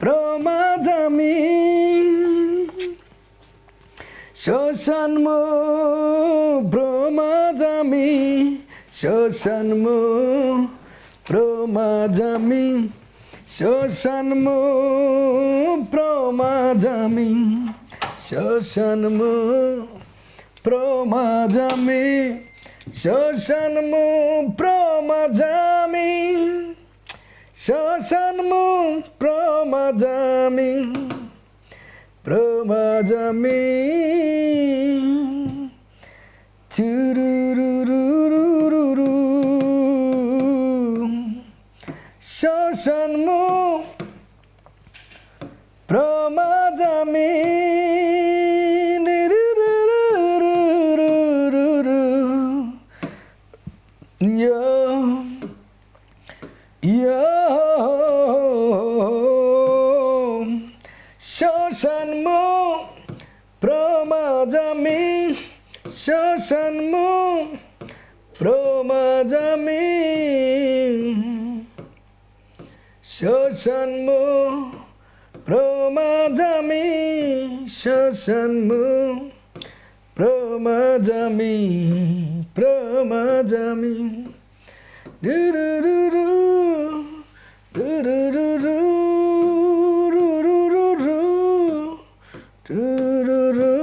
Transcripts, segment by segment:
প্রমাজামি শ্মশান প্রমাজামি শ্মশান প্রমাজামি শ্মশান প্রমাজামি শ্মশান প্রমাজামি শ্মশান প্রমাজামি শ্মশানমু প্রমাজামি প্রমাজামি চুরুরুরুরুরু শ্মশানমু শ্মশানমু প্রমাজামি শ্মশানমু প্রমাজামি প্রমাজামি Du-du-du-du, du-du-du-du, du-du-du-du, du-du-du-du-du-du.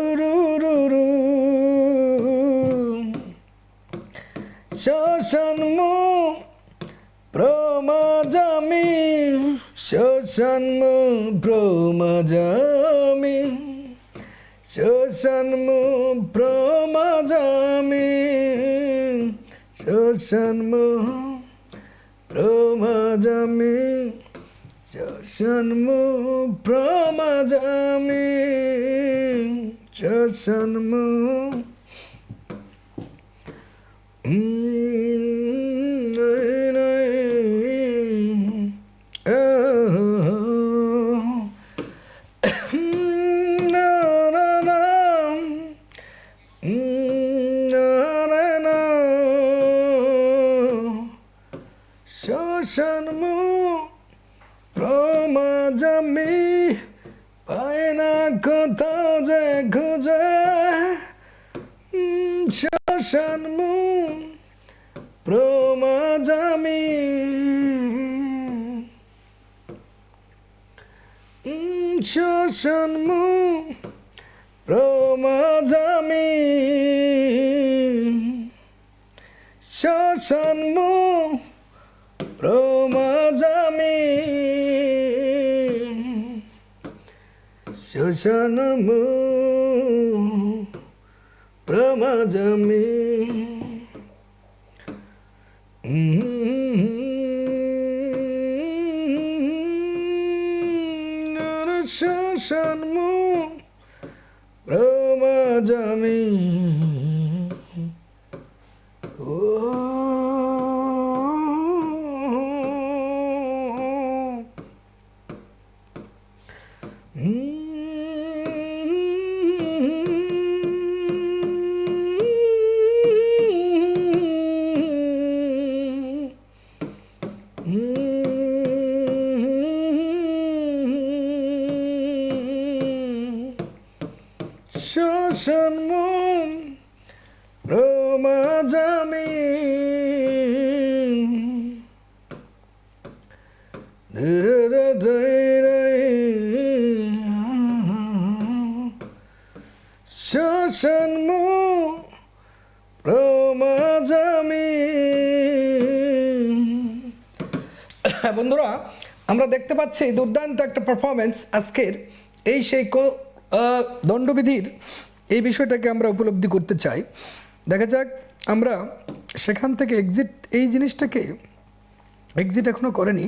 শ্মশানমু প্রমাজামি শ্মশানমু প্রমাজামি শ্মশানমু প্রমাজামি শ্মশানমু প্রমাজামি শ্মশানমু শ্মশানমু প্রমাজামি পায় না কোথাও যে খুঁজে। শ্মশানমু প্রমাজামি শ্মশানমু প্রমাজামি শ্মশানমু প্রমাজামি প্রমাজামি শ্মশানমু প্রমাজামি আমরা দেখতে পাচ্ছি দুর্দান্ত একটা পারফরমেন্স আজকের এই সেই দণ্ডবিধির এই বিষয়টাকে আমরা উপলব্ধি করতে চাই। দেখা যাক আমরা সেখান থেকে এক্সিট এই জিনিসটাকে এক্সিট এখনও করেনি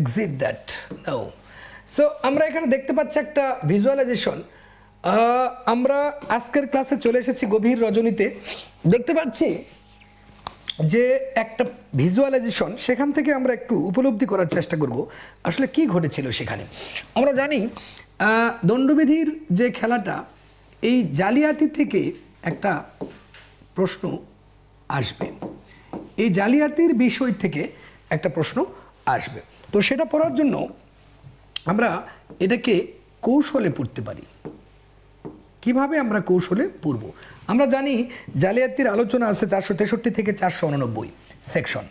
এক্সিট দ্যাট নো সো আমরা এখানে দেখতে পাচ্ছি একটা ভিজুয়ালাইজেশন আমরা আজকের ক্লাসে চলে এসেছি গভীর রজনীতে। দেখতে পাচ্ছি যে একটা ভিজুয়ালাইজেশন সেখান থেকে আমরা একটু উপলব্ধি করার চেষ্টা করব। আসলে কি ঘটেছিল সেখানে? আমরা জানি দণ্ডবিধির যে খেলাটা, এই জালিয়াতি থেকে একটা প্রশ্ন আসবে। এই জালিয়াতির বিষয় থেকে একটা প্রশ্ন আসবে। তো সেটা পড়ার জন্য আমরা এটাকে কৌশলে পড়তে পারি। কীভাবে আমরা কৌশলে পড়ব? আমরা জানি জালিয়াতির আলোচনা আছে চারশো তেষট্টি থেকে চারশো উননব্বই সেকশন।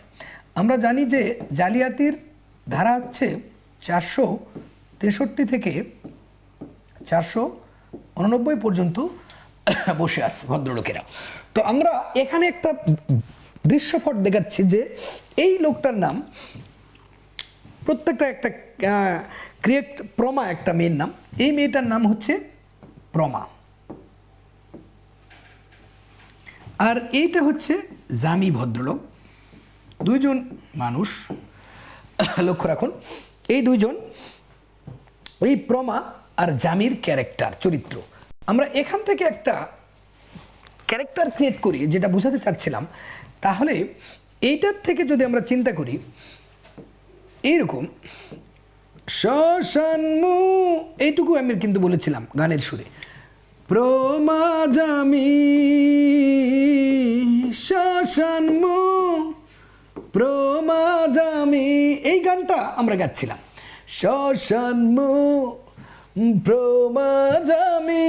আমরা জানি যে জালিয়াতির ধারা হচ্ছে চারশো তেষট্টি থেকে চারশো উননব্বই পর্যন্ত বসে আছে ভদ্রলোকেরা। তো আমরা এখানে একটা দৃশ্যপট দেখাচ্ছি যে এই লোকটার নাম প্রত্যেকটা একটা ক্রিয়েট প্রমা একটা মেয়ের নাম। এই মেয়েটার নাম হচ্ছে প্রমা। আর এইটা হচ্ছে জামি ভদ্রলোক। দুইজন মানুষ, লক্ষ্য রাখুন, এই দুইজন, এই প্রমা আর জামির ক্যারেক্টার, চরিত্র। আমরা এখান থেকে একটা ক্যারেক্টার ক্রিয়েট করি, যেটা বোঝাতে চাচ্ছিলাম। তাহলে এইটার থেকে যদি আমরা চিন্তা করি, এইরকম শ্মশানমু এইটুকু আমি কিন্তু বলেছিলাম গানের সুরে। প্রমাজামি শ্মশানমু প্রমাজামি। এই গানটা আমরা গাচ্ছিলাম। শ্মশানমু প্রমাজামি।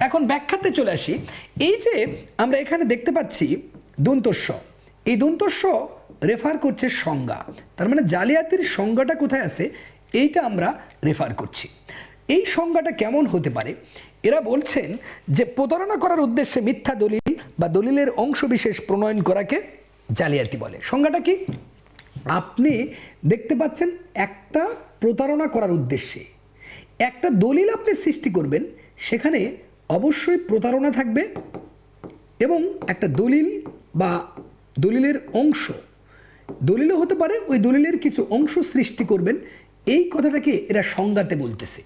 এখন ব্যাখ্যাতে চলে আসি। এই যে আমরা এখানে দেখতে পাচ্ছি দন্তস্ব। এই দন্তস্ব রেফার করছে সংজ্ঞা। তার মানে জালিয়াতির সংজ্ঞাটা কোথায় আছে? এইটা আমরা রেফার করছি। এই সংজ্ঞাটা কেমন হতে পারে? এরা বলছেন যে প্রতারণা করার উদ্দেশ্যে মিথ্যা দলিল বা দলিলের অংশবিশেষ প্রণয়ন করাকে জালিয়াতি বলে। সংজ্ঞাটা কি? আপনি দেখতে পাচ্ছেন একটা প্রতারণা করার উদ্দেশ্যে একটা দলিল আপনি সৃষ্টি করবেন, সেখানে অবশ্যই প্রতারণা থাকবে এবং একটা দলিল বা দলিলের অংশ, দলিলও হতে পারে, ওই দলিলের কিছু অংশ সৃষ্টি করবেন এই কথাটাকে এরা সংজ্ঞাতে বলতেছে।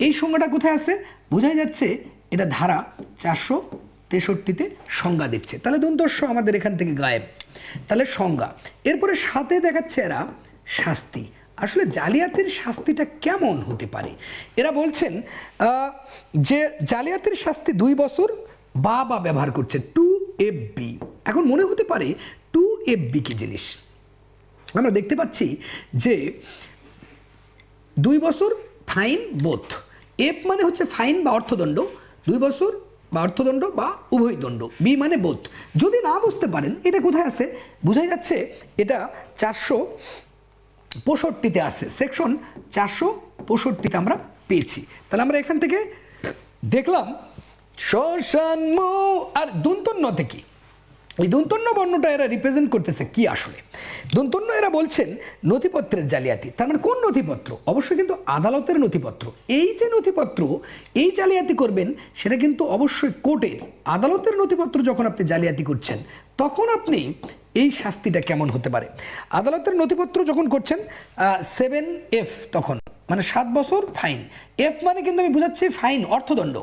এই সংজ্ঞাটা কোথায় আছে? বোঝাই যাচ্ছে এটা ধারা চারশো তেষট্টিতে সংজ্ঞা দিচ্ছে। তাহলে দন্তস্ব আমাদের এখান থেকে গায়েব। তাহলে সংজ্ঞা। এরপরে সাথে দেখাচ্ছে এরা শাস্তি। আসলে জালিয়াতির শাস্তিটা কেমন হতে পারে? এরা বলছেন যে জালিয়াতির শাস্তি দুই বছর বা বা ব্যবহার করছে, টু এফ বি। এখন মনে হতে পারে টু এফ বি কি জিনিস? আমরা দেখতে পাচ্ছি যে দুই বছর ফাইন বোথ এফ মানে হচ্ছে ফাইন বা অর্থদণ্ড, দুই বছর বা অর্থদণ্ড বা উভয় দণ্ড, বি মানে বোধ। যদি না বুঝতে পারেন, এটা কোথায় আছে? বোঝাই যাচ্ছে, এটা চারশো পঁয়ষট্টিতে আছে। সেকশন চারশো পঁয়ষট্টিতে আমরা পেয়েছি। তাহলে আমরা এখান থেকে দেখলাম, শ্মশান আর দন্তন্য কি? এই দন্তন্য বর্ণটা এরা রিপ্রেজেন্ট করতেছে কি আসলে? দন্তন্য এরা বলছেন নথিপত্রের জালিয়াতি। তার মানে কোন নথিপত্র? অবশ্যই কিন্তু আদালতের নথিপত্র। এই যে নথিপত্র, এই জালিয়াতি করবেন, সেটা কিন্তু অবশ্যই কোর্টের। আদালতের নথিপত্র যখন আপনি জালিয়াতি করছেন, তখন আপনি এই শাস্তিটা কেমন হতে পারে? আদালতের নথিপত্র যখন করছেন সেভেন এফ তখন মানে সাত বছর ফাইন এফ মানে কিন্তু আমি বুঝাচ্ছি ফাইন অর্থদণ্ড।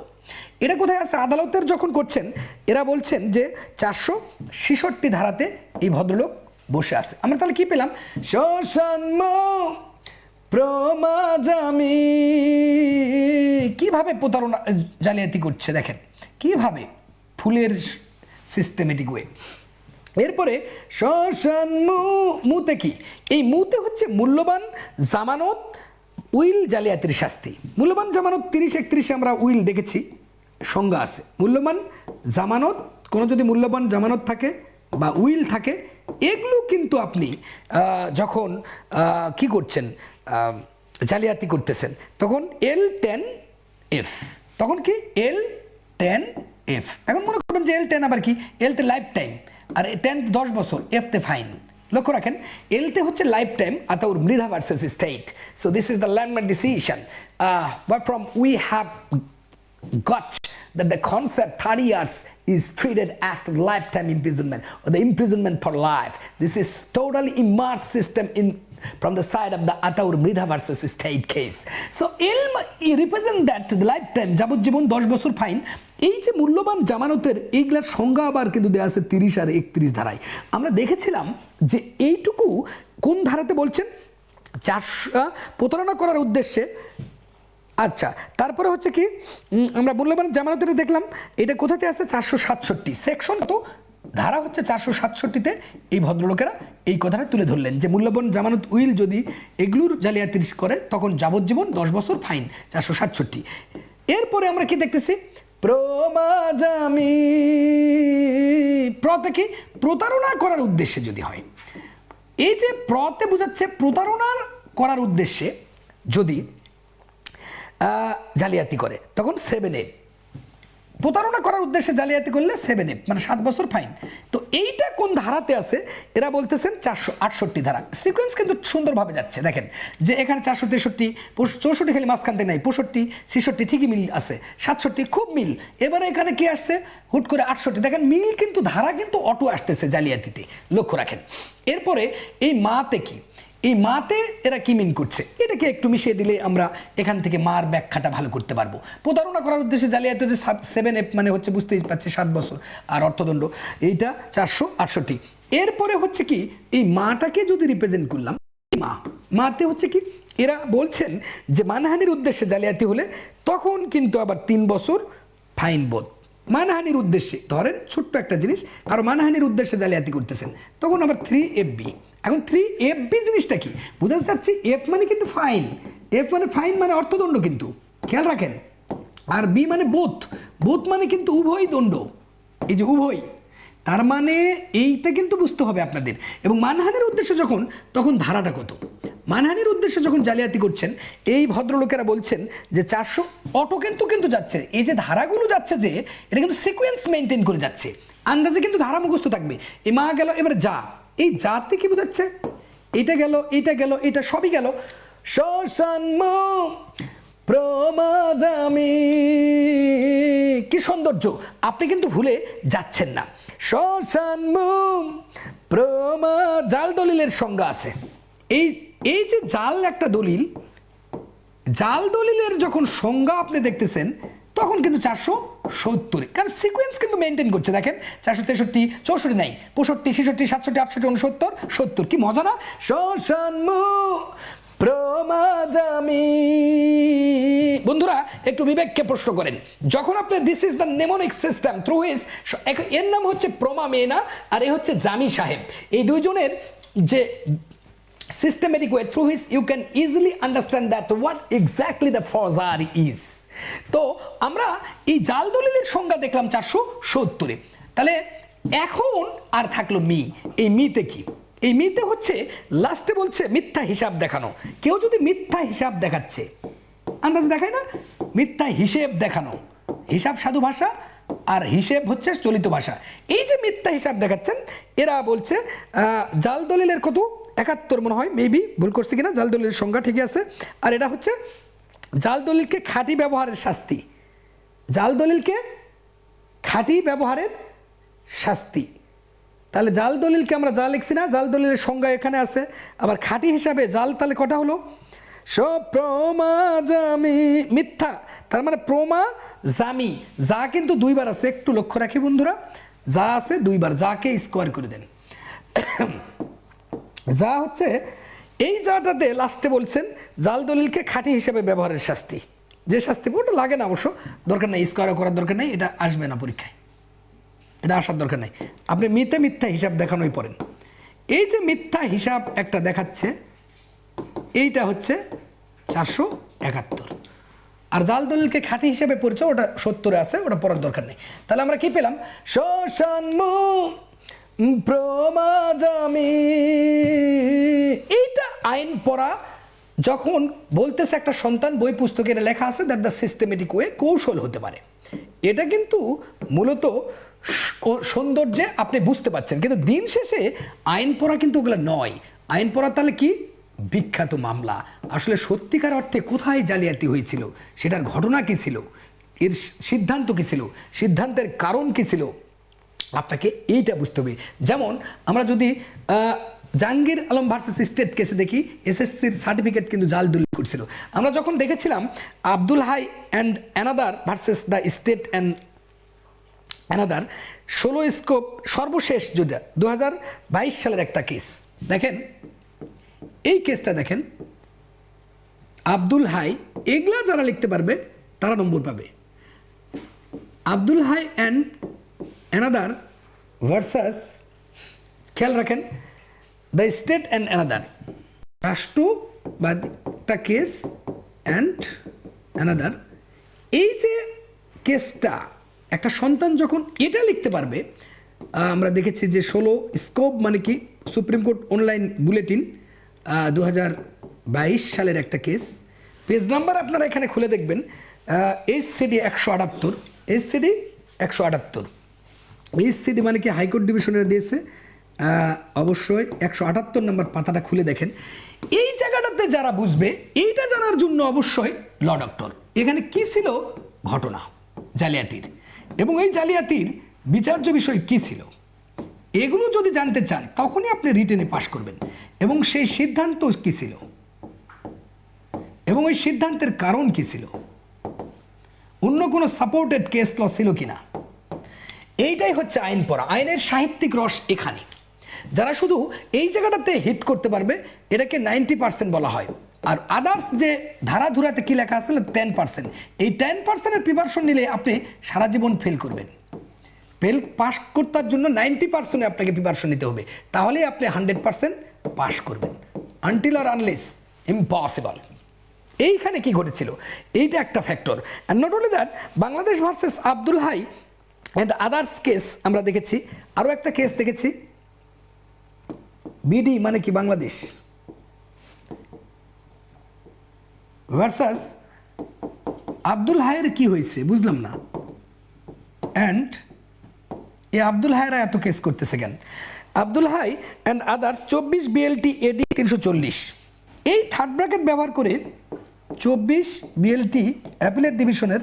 এটা কোথায় আছে? আদালতের যখন করছেন, এরা বলছেন যে চারশো ছেষট্টি ধারাতে এই ভদ্রলোক বসে আছে। আমরা তাহলে কি পেলাম? প্রমাজামি কীভাবে প্রতারণা, জালিয়াতি করছে দেখেন? কীভাবে ফুলের সিস্টেমেটিক ওয়ে এরপরে শ্মশান মু- মুতে কি? এই মুতে হচ্ছে মূল্যবান জামানত, উইল জালিয়াতির শাস্তি। মূল্যবান জামানত তিরিশ, একত্রিশে আমরা উইল দেখেছি। সংজ্ঞা আছে। মূল্যবান জামানত, কোনো যদি মূল্যবান জামানত থাকে বা উইল থাকে, এগুলো কিন্তু আপনি যখন কি করছেন জালিয়াতি করতেছেন, তখন এল টেন এফ। তখন কি? L ten F. এখন মনে করবেন যে এল টেন আবার কি? এল তে লাইফ টাইম। আর টেন দশ বছর, এফ তে ফাইন। লক্ষ্য রাখেন এলতে হচ্ছে life time, Ataur Mridha versus state. So this is the landmark decision but from we have got that the concept 30 years is treated as lifetime imprisonment or the imprisonment for life. This is totally immersed system in from the side of the Ataur Mridha versus state case. So ilm represent that the lifetime যাবজ্জীবন দশ বছর fine এই যে মূল্যবান জামানতের এইগুলার সংজ্ঞা আবার কিন্তু দেওয়া আছে তিরিশ আর একত্রিশ ধারায় আমরা দেখেছিলাম যে এইটুকু কোন ধারাতে বলছেন চারশো প্রতারণা করার উদ্দেশ্যে আচ্ছা তারপরে হচ্ছে কি আমরা মূল্যবান জামানতের দেখলাম, এটা কোথাতে আছে? চারশো সাতষট্টি। সেকশন তো ধারা হচ্ছে চারশো সাতষট্টিতে এই ভদ্রলোকেরা এই কথাটা তুলে ধরলেন যে মূল্যবান জামানত উইল যদি এগুলোর জালিয়াতি করে, তখন যাবজ্জীবন দশ বছর ফাইন, চারশো সাতষট্টি। এরপরে আমরা কি দেখতেছি? প্রমাজামি। প্রতে কি? প্রতারণা করার উদ্দেশ্যে যদি হয়। এই যে প্রতে বোঝাচ্ছে প্রতারণার করার উদ্দেশ্যে যদি জালিয়াতি করে। তখন সেভেন এ প্রতারণা করার উদ্দেশ্যে জালিয়াতি করলে সেভেন এ মানে সাত বছর ফাইন তো এইটা কোন ধারাতে আছে? এরা বলতেছেন চারশো আটষট্টি ধারা। সিকোয়েন্স কিন্তু সুন্দরভাবে যাচ্ছে। দেখেন, যে এখানে চারশো তেষট্টি চৌষট্টি খালি মাঝখান থেকে নাই, পঁয়ষট্টি, ছেষট্টি ঠিকই মিল আছে। সাতষট্টি খুব মিল। এবারে এখানে কি আসছে? হুট করে আটষট্টি। দেখেন, মিল কিন্তু, ধারা কিন্তু অটো আসতেছে জালিয়াতিতে। লক্ষ্য রাখেন। এরপরে এই মাতে কি? এই মাতে এরা কি মিন করছে? এটাকে একটু মিশিয়ে দিলে আমরা এখান থেকে মার ব্যাখ্যাটা ভালো করতে পারব। প্রতারণা করার উদ্দেশ্যে জালিয়াতি হচ্ছে সেভেন এফ মানে হচ্ছে বুঝতেই পারছি সাত বছর আর অর্থদণ্ড, এইটা চারশো আটষট্টি। এরপরে হচ্ছে কি, এই মাটাকে যদি রিপ্রেজেন্ট করলাম মা, মাতে হচ্ছে কি, এরা বলছেন যে মানহানির উদ্দেশ্যে জালিয়াতি হলে তখন কিন্তু আবার তিন বছর ফাইন বোধ। মানহানির উদ্দেশ্যে, ধরেন ছোট্ট একটা জিনিস আর মানহানির উদ্দেশ্যে জালিয়াতি করতেছেন, তখন আবার থ্রি এফ বি এখন থ্রি এফ বি জিনিসটা কি? বুঝতে চাচ্ছি এফ মানে কিন্তু ফাইন এফ মানে ফাইন মানে অর্থদণ্ড কিন্তু, খেয়াল রাখেন। আর বি মানে বোথ বোধ মানে কিন্তু উভয় দণ্ড, এই যে উভয়। তার মানে এইটা কিন্তু বুঝতে হবে আপনাদের। এবং মানহানির উদ্দেশ্যে যখন, তখন ধারাটা কত? মানহানির উদ্দেশ্যে যখন জালিয়াতি করছেন, এই ভদ্রলোকেরা বলছেন যে চারশো অটো কিন্তু কিন্তু যাচ্ছে। এই যে ধারাগুলো যাচ্ছে যে, এটা কিন্তু সিকোয়েন্স মেনটেন করে যাচ্ছে। আন্দাজে কিন্তু ধারা মুখস্থ থাকবে। এই মা গেল, এবারে যা। এই জাতে কি বোঝাচ্ছে? এটা গেল এটা গেল, এটা সবই গেল। প্রমাদামি কি সৌন্দর্য। আপনি কিন্তু ভুলে যাচ্ছেন না। শ্মশান প্রমা জাল দলিলের সংজ্ঞা আছে। এই এই যে জাল একটা দলিল, জাল দলিলের যখন সংজ্ঞা আপনি দেখতেছেন, তখন কিন্তু চারশো সত্তরে। কারণ সিকোয়েন্স কিন্তু মেনটেন করছে, দেখেন, চারশো তেষট্টি, চৌষট্টি নাই, পঁয়ষট্টি, ছেষট্টি, সাতষট্টি, আটষট্টি, উনসত্তর, সত্তর, কি মজা না? শ্মশান প্রমাজামি। বন্ধুরা, একটু বিবেককে প্রশ্ন করেন, যখন আপনি this is the mnemonic system through his এর নাম হচ্ছে প্রমা মেনা আর এ হচ্ছে জামি সাহেব। এই দুইজনের যে systematic way through which you can easily understand that what exactly the forgery is. তো আমরা এই জাল দলিলের সংজ্ঞা দেখলাম চারশো সত্তরে। তাহলে এখন আর থাকল মি। এই মিতে কি? এই মিতে হচ্ছে, লাস্টে বলছে মিথ্যা হিসাব দেখানো। কেউ যদি মিথ্যা হিসাব দেখাচ্ছে, আন্দাজ দেখায় না? মিথ্যা হিসেব দেখানো। হিসাব সাধু ভাষা আর হিসেব হচ্ছে চলিত ভাষা। এই যে মিথ্যা হিসাব দেখাচ্ছেন, এরা বলছে জাল দলিলের কত? একাত্তর মনে হয় মেবি ভুল করছি কিনা, জাল দলিলের সংজ্ঞা ঠিকই আছে। আর এটা হচ্ছে, জাল দলিলকে খাঁটি ব্যবহারের শাস্তি। জাল দলিলকে খাঁটি ব্যবহারের শাস্তি। তাহলে জাল দলিলকে আমরা জাল লিখছি না, জাল দলিলের সংজ্ঞা এখানে আছে। আবার খাঁটি হিসাবে জাল তাহলে কটা হলো? সপ্রমা জামি, মিথ্যা। তার মানে প্রমা জামি। যা কিন্তু দুইবার আছে, একটু লক্ষ্য রাখি বন্ধুরা। যা আছে দুইবার, যাকে স্কোয়ার করে দেন। যা হচ্ছে, এই জাটাতে লাস্টে বলছেন, জাল দলিলকে খাঁটি হিসেবে ব্যবহারের শাস্তি। যে শাস্তি ওটা লাগে না অবশ্য, দরকার নেই স্কোয়ার করার দরকার নেই, এটা আসবে না পরীক্ষায়। এটা আসার দরকার নেই। আপনি মিথ্যা মিথ্যা হিসাব দেখানোই পড়েন। এই যে মিথ্যা হিসাব একটা দেখাচ্ছে, এইটা হচ্ছে চারশো একাত্তর। আর জাল দলিলকে খাঁটি হিসেবে পড়ছে, ওটা সত্তরে আছে, ওটা পড়ার দরকার নেই। তাহলে আমরা কি পেলাম? শ্মশান প্রমাজামি এইটা আইন পড়া, যখন বলতেছে একটা সন্তান বই পুস্তকের লেখা আছে দ্যাট দ্য সিস্টেমেটিক ওয়ে কৌশল হতে পারে। এটা কিন্তু মূলত সৌন্দর্যে আপনি বুঝতে পারছেন। কিন্তু দিন শেষে আইন পড়া কিন্তু ওগুলো নয়। আইন পড়া তাহলে কি? বিখ্যাত মামলা। আসলে সত্যিকার অর্থে কোথায় জালিয়াতি হয়েছিল? সেটার ঘটনা কি ছিল? এর সিদ্ধান্ত কি ছিল? সিদ্ধান্তের কারণ কি ছিল? আপনাকে এইটা বুঝতে হবে। যেমন, আমরা যদি জাহাঙ্গীর আলম ভার্সেস স্টেট কেসে দেখি এসএসসির সার্টিফিকেট কিন্তু জাল দলিল করছিল। আমরা যখন দেখেছিলাম, Abdul Hai and another versus the state and another ষোলো স্কোপ সর্বশেষ যেটা দু বাইশ সালের একটা কেস দেখেন, এই কেসটা দেখেন, আব্দুল হাই এগুলা যারা লিখতে পারবে, তারা নম্বর পাবে। Abdul Hai and another versus খেয়াল রাখেন দ্য স্টেট অ্যান্ড অ্যানাদার রাষ্ট্র বা একটা কেস অ্যান্ড অ্যানাদার এই যে কেসটা একটা সন্তান যখন এটা লিখতে পারবে আমরা দেখেছি যে ষোলো স্কোপ মানে কি? সুপ্রিম কোর্ট অনলাইন বুলেটিন দু বাইশ সালের একটা কেস পেজ নাম্বার আপনারা এখানে খুলে দেখবেন এইচ সিডি একশো আটাত্তর এইচ সিডি একশো আটাত্তর। এইচসিডি মানে কি হাইকোর্ট ডিভিশনের দিয়েছে। অবশ্যই একশো আটাত্তর নম্বর পাতাটা খুলে দেখেন। এই জায়গাটাতে যারা বুঝবে, এইটা জানার জন্য অবশ্যই ল ডক্টর। এখানে কি ছিল? ঘটনা, জালিয়াতির। এবং এই জালিয়াতির বিচার্য বিষয় কি ছিল? এগুলো যদি জানতে চান, তখনই আপনি রিটেনে পাশ করবেন। এবং সেই সিদ্ধান্ত কি ছিল? এবং ওই সিদ্ধান্তের কারণ কি ছিল? অন্য কোনো সাপোর্টেড কেস ল ছিল কিনা? এইটাই হচ্ছে আইন পড়া। আইনের সাহিত্যিক রস এখানে যারা শুধু এই জায়গাটাতে হিট করতে পারবে, এটাকে নাইনটি পার্সেন্ট বলা হয়। আর আদার্স যে ধারাধুরাতে কি লেখা আছে টেন পার্সেন্ট এই টেন পার্সেন্টের প্রিপারেশন নিলে আপনি সারা জীবন ফেল করবেন। ফেল পাস করতার জন্য নাইনটি পার্সেন্টে আপনাকে প্রিপারেশন নিতে হবে। তাহলেই আপনি হান্ড্রেড পার্সেন্ট পাস করবেন। আনটিল আর আনলেস ইম্পসিবল এইখানে কি ঘটেছিল? এইটা একটা factor and not only that Bangladesh versus Abdul Hai and others case আমরা দেখেছি আরও একটা কেস দেখেছি বিডি মানে কি বাংলাদেশ? ভার্সাস আব্দুল হায়ের কি হয়েছে, বুঝলাম না। অ্যান্ড এ আব্দুল হায়রা এত কেস করতেছে কেন? আব্দুল হাই অ্যান্ড আদার্স চব্বিশ বিএলটি এডি তিনশো চল্লিশ। এই থার্ড ব্র্যাকেট ব্যবহার করে চব্বিশ বিএলটি অ্যাপিলেট ডিভিশনের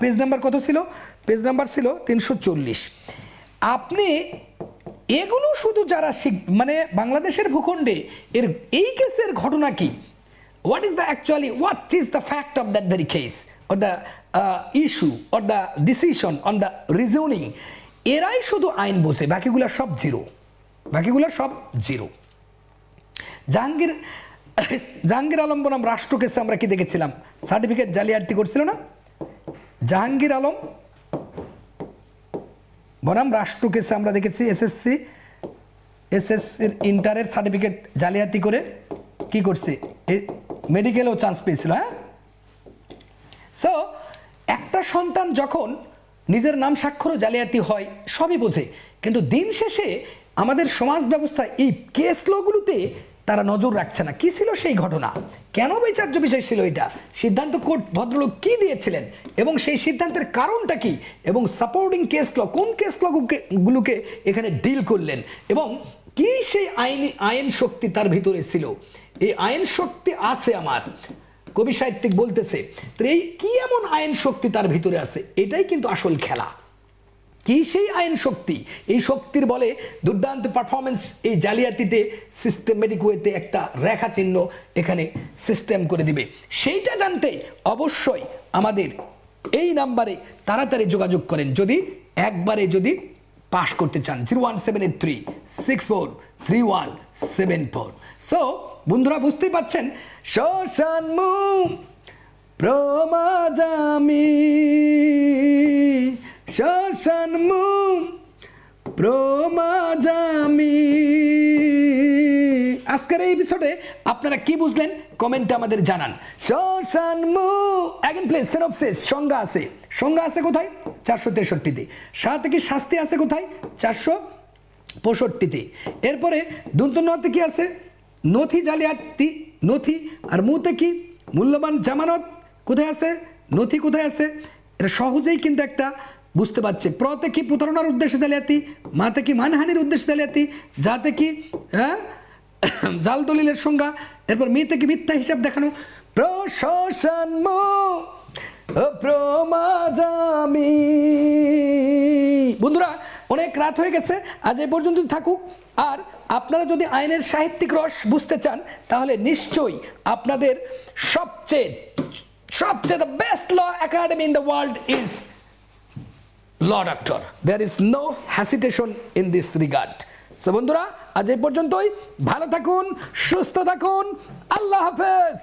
পেজ নাম্বার কত ছিল? পেজ নাম্বার ছিল তিনশো চল্লিশ। আপনি এগুলো শুধু যারা শিখ মানে বাংলাদেশের ভূখণ্ডে, এর এই কেসের ঘটনা কি? What is the actually what is the fact of that very case or the issue or the decision on the reasoning এরাই শুধু আইন বোঝে, বাকিগুলো সব জিরো বাকিগুলো সব জিরো জাহাঙ্গীর জাহাঙ্গীর আলম বনাম রাষ্ট্র কেসে আমরা কি দেখেছিলাম? সার্টিফিকেট জালিয়াতি করছিল না? জাহাঙ্গীর আলম, বনাম রাষ্ট্র কেসে আমরা দেখেছি এসএসসি এসএসসির ইন্টারের সার্টিফিকেট জালিয়াতি করে কি করছে? মেডিকেলেও চান্স পেয়েছিল হ্যাঁ? সো একটা সন্তান যখন নিজের নাম স্বাক্ষরও জালিয়াতি হয়, সবই বোঝে। কিন্তু দিন শেষে আমাদের সমাজ ব্যবস্থা এই কেস লগুলোতে তারা নজর রাখছে না। কি ছিল সেই ঘটনা? কেন বিচার্য বিষয় ছিল এটা? সিদ্ধান্ত কোর্ট ভদ্রলোক কি দিয়েছিলেন? এবং সেই সিদ্ধান্তের কারণটা কি? এবং সাপোর্টিং কেস ল কোন কেস গুলোকে এখানে ডিল করলেন? এবং কি সেই আইনি, আইন শক্তি তার ভিতরে ছিল? এই আইন শক্তি আছে আমার। কবি সাহিত্যিক বলতেছে তো এই কি এমন আইন শক্তি তার ভিতরে আছে? এটাই কিন্তু আসল খেলা। কি সেই আইন শক্তি? এই শক্তির বলে দুর্দান্ত পারফরমেন্স এই জালিয়াতিতে সিস্টেমেটিক ওয়েতে একটা রেখা চিহ্ন এখানে সিস্টেম করে দিবে। সেইটা জানতে অবশ্যই আমাদের এই নাম্বারে তাড়াতাড়ি যোগাযোগ করেন। যদি একবারে যদি পাশ করতে চান zero one seven eight three six four three one seven four so বন্ধুরা বুঝতেই পাচ্ছেন শ্মশান মুখ প্রমাজামি মুখ প্রমাজামি। আজকের এই এপিসোডে আপনারা কি বুঝলেন? কমেন্টে আমাদের জানান। মুখ অ্যাগেন প্লেস সেনপসিস সংজ্ঞা আছে। সংজ্ঞা আছে কোথায়? চারশো তেষট্টিতে। সাথে কি শাস্তি আছে কোথায়? চারশো পঁয়ষট্টিতে। এরপরে দন্তনতে কি আছে? নথি জালিয়াতি, নথি আর মুতে কি? মূল্যবান জামানত কোথায় আছে? নথি কোথায় আছে? এটা সহজেই কিন্তু একটা বুঝতে পারছে। প্রতে কি প্রতারণার উদ্দেশ্যে জালিয়াতি? মাতে কি মানহানির উদ্দেশ্যে জালিয়াতি? যাতে কি হ্যাঁ? জাল দলিলের সংজ্ঞা? এরপর মিতে কি মিথ্যা হিসাব দেখানো? প্রশাসন প্রমাজামি। বন্ধুরা, অনেক রাত হয়ে গেছে, আজ এ পর্যন্ত থাকুক। আর আপনারা যদি আইনের সাহিত্যিক রস বুঝতে চান, তাহলে নিশ্চয়ই আপনাদের সবচেয়ে সবচেয়ে the best law academy in the world is law doctor there is no hesitation in this regard so বন্ধুরা, আজ এই পর্যন্তই। ভালো থাকুন, সুস্থ থাকুন। আল্লাহ হাফেজ!